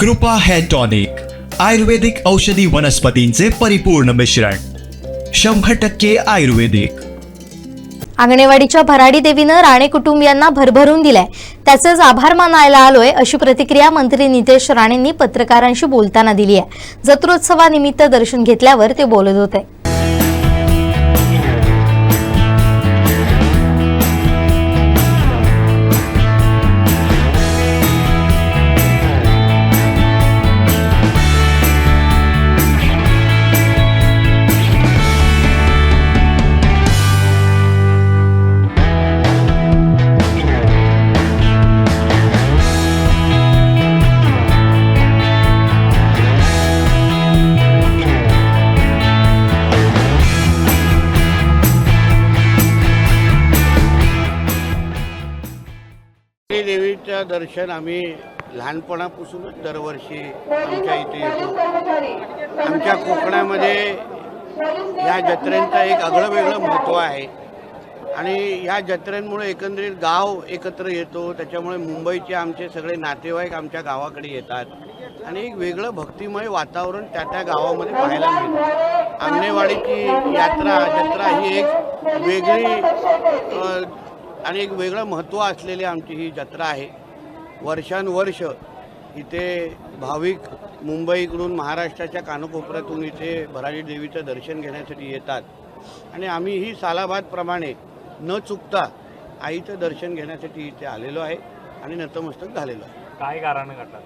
कृपा hair tonic आयुर्वेदिक औषधी वनस्पतींचे परिपूर्ण मिश्रण शंभर टक्के आयुर्वेदिक. आंगणेवाडीच्या भराडी देवीनं राणे कुटुंबियांना भरभरून दिलाय. त्याचेच आभार मानायला आलोय अशी प्रतिक्रिया मंत्री नितेश राणेंनी पत्रकारांशी बोलताना दिली आहे जत्रोत्सवानिमित्त दर्शन घेतल्यावर ते बोलत होते. देवीचं दर्शन आम्ही लहानपणापासूनच दरवर्षी आमच्या इथे येतो. आमच्या कोकणामध्ये या जत्रेंचं एक आगळं वेगळं महत्त्व आहे. आणि ह्या जत्रेंमुळे एकंदरीत गाव एकत्र येतो. त्याच्यामुळे मुंबईचे आमचे सगळे नातेवाईक आमच्या गावाकडे येतात. आणि एक वेगळं भक्तिमय वातावरण त्या त्या गावामध्ये पाहायला मिळतं. आंगणेवाडीची यात्रा जत्रा ही एक वेगळी आणि एक वेगळं महत्त्व असलेली आमची ही जत्रा आहे. वर्षानुवर्ष इथे भाविक मुंबईकडून महाराष्ट्राच्या कानकोपऱ्यातून इथे भराडी देवीचं दर्शन घेण्यासाठी येतात. आणि आम्हीही सालाबादप्रमाणे न चुकता आईचं दर्शन घेण्यासाठी इथे आलेलो आहे आणि नतमस्तक झालेलो आहे. काय कारण घडलं?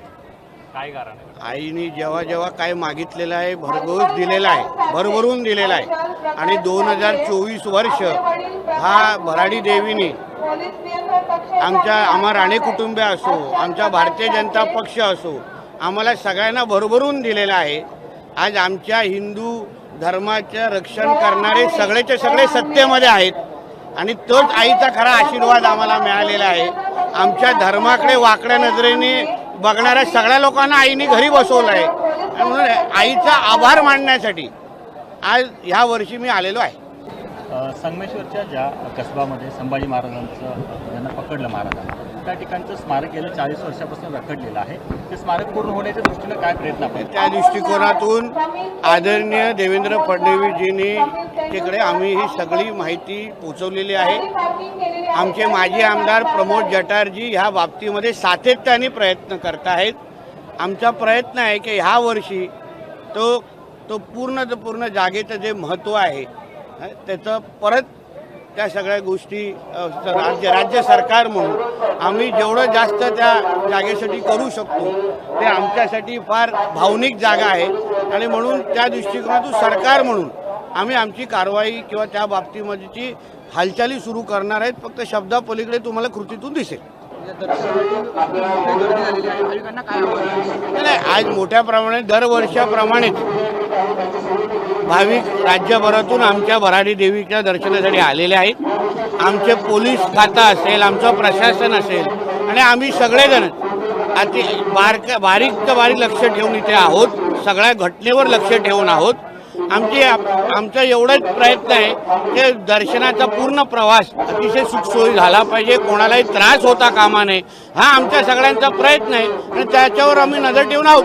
काय कारण? आईने जेव्हा जेव्हा काय मागितलेलं आहे भरघोस दिलेला आहे भरभरून दिलेला आहे. आणि दोन हजार चोवीस वर्ष हा भराडी देवीने आमच्या आम्हा राणे कुटुंब असो आमच्या भारतीय जनता पक्ष असो आम्हाला सगळ्यांना भरभरून दिलेला आहे. आज आमच्या हिंदू धर्माचं रक्षण करणारे सगळेचे सगळे सत्तेमध्ये आहेत आणि तोच आईचा खरा आशीर्वाद आम्हाला मिळालेला आहे. आमच्या धर्माकडे वाकड्या नजरेने बघणाऱ्या सगळ्या लोकांना आईने घरी बसवलं आहे. म्हणून आईचा आभार मानण्यासाठी आज ह्या वर्षी मी आलेलो आहे. संगमेश्वरच्या ज्या कसबामध्ये संभाजी महाराजांचं ज्यांना पकडलं महाराजांना त्या ठिकाणचं स्मारक गेल्या चाळीस वर्षापासून रखडलेलं आहे. ते स्मारक पूर्ण होण्याच्या दृष्टीनं काय प्रयत्न आपण त्या दृष्टिकोनातून आदरणीय देवेंद्र फडणवीसजींनी तिकडे आम्ही ही सगळी माहिती पोचवलेली आहे. आमचे माजी आमदार प्रमोद जटारजी ह्या बाबतीमध्ये सातत्याने प्रयत्न करत आहेत. आमचा प्रयत्न आहे की ह्या वर्षी तो तो पूर्ण पूर्ण जागेचं जे महत्त्व आहे त्याचं परत त्या सगळ्या गोष्टी राज्य राज्य सरकार म्हणून आम्ही जेवढं जास्त त्या जागेसाठी करू शकतो ते आमच्यासाठी फार भावनिक जागा आहे. आणि म्हणून त्या दृष्टिकोनातून सरकार म्हणून आम्ही आमची कारवाई किंवा त्या बाबतीमध्येची हालचाली सुरू करणार आहेत. फक्त शब्दापलीकडे तुम्हाला कृतीतून दिसेल. नाही आज मोठ्या प्रमाणात दरवर्षाप्रमाणेच भाविक राज्यभरातून आमच्या भराडी देवीच्या दर्शनासाठी आलेले आहेत. आमचे पोलीस खाता असेल आमचं प्रशासन असेल आणि आम्ही सगळेजण अति बारक बारीक तर बारीक लक्ष ठेवून इथे आहोत. सगळ्या घटनेवर लक्ष ठेवून आहोत. आमची आमचा एवढाच प्रयत्न आहे की दर्शनाचा पूर्ण प्रवास अतिशय सुखसोयी झाला पाहिजे. कोणालाही त्रास होता कामा नये. हा आमच्या सगळ्यांचा प्रयत्न आहे. आणि त्याच्यावर आम्ही नजर ठेवून आहोत.